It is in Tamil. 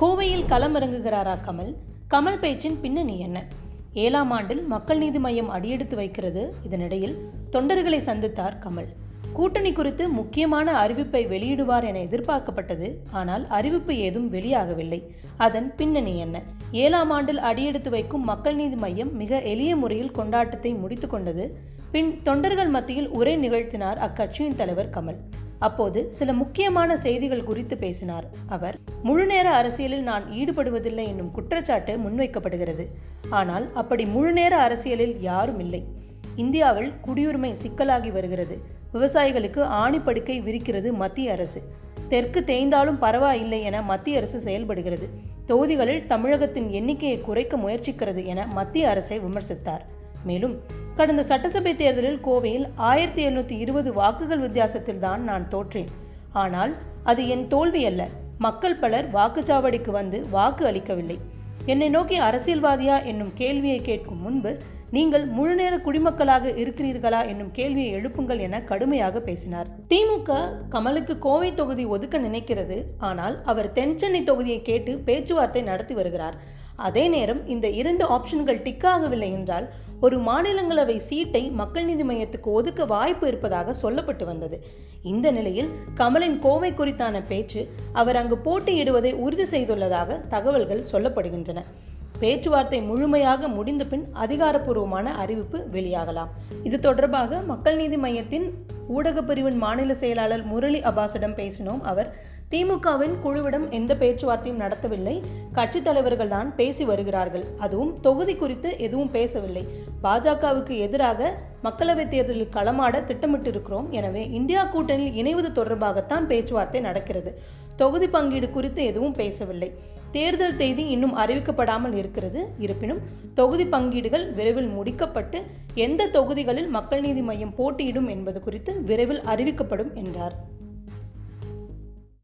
கோவையில் களமிறங்குகிறாரா கமல்? கமல் பேச்சின் பின்னணி என்ன? ஏழாம் ஆண்டில் மக்கள் நீதி மையம் அடியெடுத்து வைக்கிறது இதனிடையில் தொண்டர்களை சந்தித்தார் கமல். கூட்டணி குறித்து முக்கியமான அறிவிப்பை வெளியிடுவார் என எதிர்பார்க்கப்பட்டது ஆனால் அறிவிப்பு ஏதும் வெளியாகவில்லை. அதன் பின்னணி என்ன? ஏழாம் ஆண்டில் அடியெடுத்து வைக்கும் மக்கள் நீதி மையம் மிக எளிய முறையில் கொண்டாட்டத்தை முடித்துக்கொண்டது பின் தொண்டர்கள் மத்தியில் உரை நிகழ்த்தினார் அக்கட்சியின் தலைவர் கமல். அப்போது சில முக்கியமான செய்திகள் குறித்து பேசினார். அவர் முழுநேர அரசியலில் நான் ஈடுபடுவதில்லை என்னும் குற்றச்சாட்டு முன்வைக்கப்படுகிறது. ஆனால் அப்படி முழுநேர அரசியலில் யாரும் இல்லை. இந்தியாவில் குடியுரிமை சிக்கலாகி வருகிறது. விவசாயிகளுக்கு ஆணிப்படுக்கை விரிக்கிறது மத்திய அரசு. தெற்கு தேய்ந்தாலும் பரவாயில்லை என மத்திய அரசு செயல்படுகிறது. தொகுதிகளில் தமிழகத்தின் எண்ணிக்கையை குறைக்க முயற்சிக்கிறது என மத்திய அரசை விமர்சித்தார். மேலும் கடந்த சட்டசபை தேர்தலில் கோவையில் ஆயிரத்தி எழுநூற்றி இருபது வாக்குகள் வித்தியாசத்தில் தான் நான் தோற்றேன். ஆனால் அது என் தோல்வி அல்ல. மக்கள் பலர் வாக்குச்சாவடிக்கு வந்து வாக்கு அளிக்கவில்லை. என்னை நோக்கி அரசியல்வாதியா என்னும் கேள்வியை கேட்கும் முன்பு நீங்கள் முழுநேர குடிமக்களாக இருக்கிறீர்களா என்னும் கேள்வியை எழுப்புங்கள் என கடுமையாக பேசினார். திமுக கமலுக்கு கோவை தொகுதி ஒதுக்க நினைக்கிறது. ஆனால் அவர் தென்சென்னை தொகுதியை கேட்டு பேச்சுவார்த்தை நடத்தி வருகிறார். அதே நேரம் இந்த இரண்டு ஆப்ஷன்கள் டிக்காகவில்லை என்றால் ஒரு மாநிலங்களவை சீட்டை மக்கள் நீதி மையத்துக்கு ஒதுக்க வாய்ப்பு இருப்பதாக சொல்லப்பட்டு வந்தது. இந்த நிலையில் கமலின் கோவை குறித்தான பேச்சு அவர் அங்கு போட்டியிடுவதை உறுதி செய்துள்ளதாக தகவல்கள் சொல்லப்படுகின்றன. பேச்சுவார்த்தை முழுமையாக முடிந்த பின் அதிகாரப்பூர்வமான அறிவிப்பு வெளியாகலாம். இது தொடர்பாக மக்கள் நீதி மையத்தின் ஊடகப்பிரிவின் மாநில செயலாளர் முரளி அபாஸிடம் பேசினோம். அவர் திமுகவின் குழுவிடம் எந்த பேச்சுவார்த்தையும் நடத்தவில்லை. கட்சித் தலைவர்கள் தான் பேசி வருகிறார்கள். அதுவும் தொகுதி குறித்து எதுவும் பேசவில்லை. பாஜகவுக்கு எதிராக மக்களவைத் தேர்தலில் களமாட திட்டமிட்டிருக்கிறோம். எனவே இந்தியா கூட்டணியில் இணைவது தொடர்பாகத்தான் பேச்சுவார்த்தை நடக்கிறது. தொகுதி பங்கீடு குறித்து எதுவும் பேசவில்லை. தேர்தல் தேதி இன்னும் அறிவிக்கப்படாமல் இருக்கிறது. இருப்பினும் தொகுதி பங்கீடுகள் விரைவில் முடிக்கப்பட்டு எந்த தொகுதிகளில் மக்கள் நீதி மையம் போட்டியிடும் என்பது குறித்து விரைவில் அறிவிக்கப்படும் என்றார்.